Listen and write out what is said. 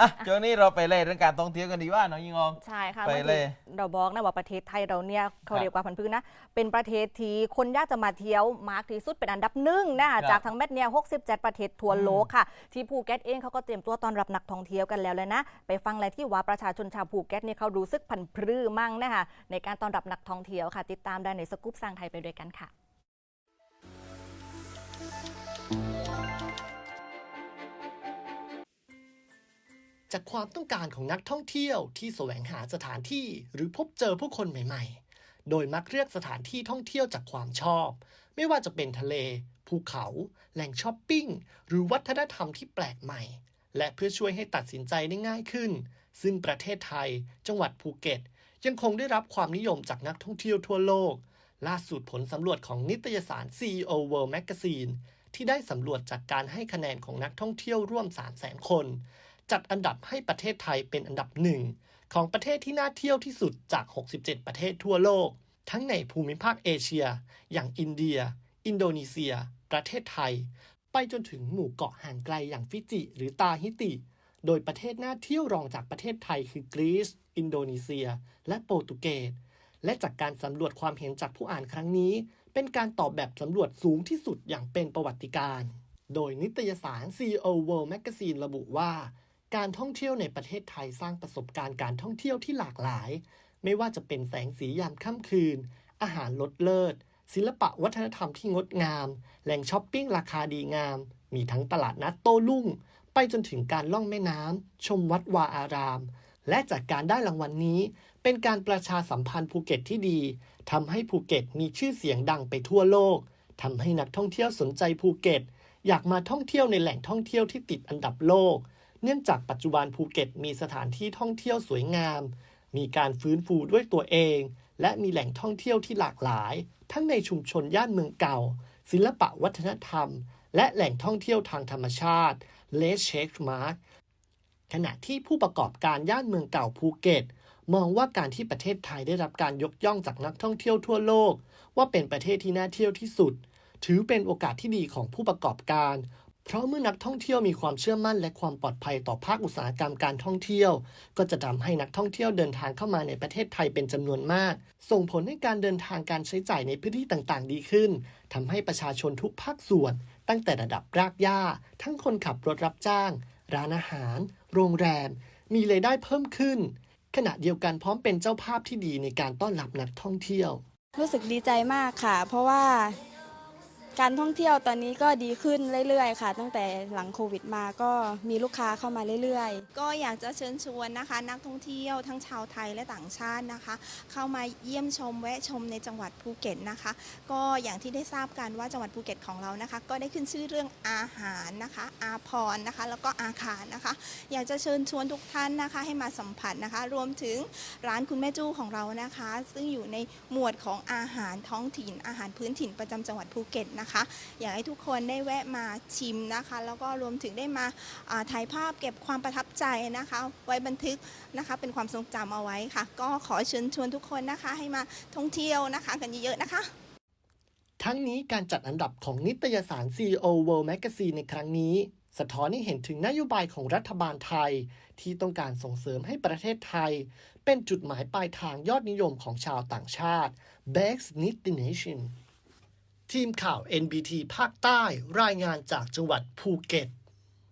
อะช่วงนี้เราไปเล่เรื่องการท่องเที่ยวกันดีกว่าน้องยิงอองใช่ค่ะไปบางเลทียเราบอกนะว่าประเทศไทยเราเนี่ยเขาครับเรียกว่าพันธุ์พืชนะ เป็นประเทศที่คนยากจะมาเที่ยวมากที่สุดเป็นอันดับหนึ่งนะครัคะบจากทั้งเม็ดเนี่ย67 ประเทศทั่วอืมโลกค่ะ ที่ภูเก็ตเองเขาก็เตรียมตัวต้อนรับนักท่องเที่ยวกันแล้วเลยนะ ไปฟังอะไรที่ว่าประชาชนชาวภูเก็ตเนี่ยเขารู้สึกพันพรือมั่งนะคะในการต้อนรับนักท่องเที่ยวค่ะ ติดตามได้ในสกู๊ปสร้างไทยไปด้วยกันค่ะ จากความต้องการของนักท่องเที่ยวที่แสวงหาสถานที่หรือพบเจอผู้คนใหม่ ๆ โดยมักเลือกสถานที่ท่องเที่ยวจากความชอบ ไม่ว่าจะเป็นทะเล ภูเขา แหล่งช้อปปิ้ง หรือวัฒนธรรมที่แปลกใหม่ และเพื่อช่วยให้ตัดสินใจได้ง่ายขึ้น ซึ่งประเทศไทย จังหวัดภูเก็ต ยังคงได้รับความนิยมจากนักท่องเที่ยวทั่วโลก ล่าสุดผลสำรวจของนิตยสาร CEO World Magazine ที่ได้สำรวจจากการให้คะแนนของนักท่องเที่ยวร่วม 300,000 คน จัดอันดับให้ประเทศไทยเป็นอันดับหนึ่งของประเทศที่น่าเที่ยวที่สุดจาก 67 ประเทศทั่วโลก ทั้งในภูมิภาคเอเชีย อย่างอินเดีย อินโดนีเซีย ประเทศไทย ไปจนถึงหมู่เกาะห่างไกลอย่างฟิจิ หรือตาฮิติ โดยประเทศน่าเที่ยวรองจากประเทศไทยคือกรีซ อินโดนีเซีย และโปรตุเกส และจากการสำรวจความเห็นจากผู้อ่านครั้งนี้ เป็นการตอบแบบสำรวจสูงที่สุดอย่างเป็นประวัติการณ์โดยนิตยสาร CEO World Magazine ระบุว่า การท่องเที่ยวในประเทศไทยสร้างประสบการณ์การท่องเที่ยวที่หลากหลาย ไม่ว่าจะเป็นแสงสียามค่ำคืน อาหารลดเลิศ ศิลปะวัฒนธรรมที่งดงาม แหล่งช้อปปิ้งราคาดีงาม มีทั้งตลาดนัดโต้รุ่ง ไปจนถึงการล่องแม่น้ำ ชมวัดวาอาราม และจากการได้รางวัลนนี้ เป็นการประชาสัมพันธ์ภูเก็ตที่ดีทำให้ภูเก็ตมีชื่อเสียงดังไปทั่วโลกทำให้นักท่องเที่ยวสนใจภูเก็ต อยากมาท่องเที่ยวในแหล่งท่องเที่ยวที่ติดอันดับโลก เนื่องจากปัจจุบันภูเก็ตมีสถานที่ท่องเที่ยวสวยงาม มีการฟื้นฟูด้วยตัวเอง และมีแหล่งท่องเที่ยวที่หลากหลาย ทั้งในชุมชนย่านเมืองเก่า ศิลปะวัฒนธรรม และแหล่งท่องเที่ยวทางธรรมชาติเลสเชคมาร์กขณะที่ผู้ประกอบการย่านเมืองเก่าภูเก็ต มองว่าการที่ประเทศไทยได้รับการยกย่องจากนักท่องเที่ยวทั่วโลก ว่าเป็นประเทศที่น่าเที่ยวที่สุด ถือเป็นโอกาสที่ดีของผู้ประกอบการ เพราะเมื่อนักท่องเที่ยวมีความเชื่อมั่นและความปลอดภัยต่อภาคอุตสาหกรรมการท่องเที่ยว ก็จะทำให้นักท่องเที่ยวเดินทางเข้ามาในประเทศไทยเป็นจำนวนมาก ส่งผลให้การเดินทางการใช้จ่ายในพื้นที่ต่างๆ ดีขึ้นทำให้ประชาชนทุกภาคส่วน ตั้งแต่ระดับรากหญ้า ทั้งคนขับรถรับจ้าง ร้านอาหาร โรงแรม มีรายได้เพิ่มขึ้น ขณะเดียวกันพร้อมเป็นเจ้าภาพที่ดีในการต้อนรับนักท่องเที่ยว รู้สึกดีใจมากค่ะ เพราะว่า การท่องเที่ยวตอนนี้ก็ดีขึ้นเรื่อยๆ ค่ะ ตั้งแต่หลังโควิดมาก็มีลูกค้าเข้ามาเรื่อยๆ ก็อยากจะเชิญชวนนะคะ นักท่องเที่ยวทั้งชาวไทยและต่างชาตินะคะ เข้ามาเยี่ยมชมแวะชมในจังหวัดภูเก็ตนะคะ ก็อย่างที่ได้ทราบกันว่าจังหวัดภูเก็ตของเรานะคะ ก็ได้ขึ้นชื่อเรื่องอาหารนะคะ อาพรนะคะ แล้วก็อาคารนะคะ อยากจะเชิญชวนทุกท่านนะคะ ให้มาสัมผัสนะคะ รวมถึงร้านคุณแม่จู้ของเรานะคะ ซึ่งอยู่ในหมวดของอาหารท้องถิ่นอาหารพื้นถิ่นประจำจังหวัดภูเก็ตนะคะคะ อยากให้ทุกคนได้แวะมาชิมนะคะ แล้วก็รวมถึงได้มาาถ่ายภาพเก็บความประทับใจนะคะ ไว้บันทึกนะคะ เป็นความทรงจำเอาไว้ค่ะ ก็ขอเชิญชวนทุกคนนะคะ ให้มาท่องเที่ยวนะคะกันเยอะๆนะคะทั้งนี้การจัดอันดับของนิตยสาร CEO World Magazine ในครั้งนี้ สะท้อนให้เห็นถึงนโยบายของรัฐบาลไทย ที่ต้องการส่งเสริมให้ประเทศไทย เป็นจุดหมายปลายทางยอดนิยมของชาวต่างชาติ Best Destination ทีมข่าว NBT ภาคใต้รายงานจากจังหวัดภูเก็ต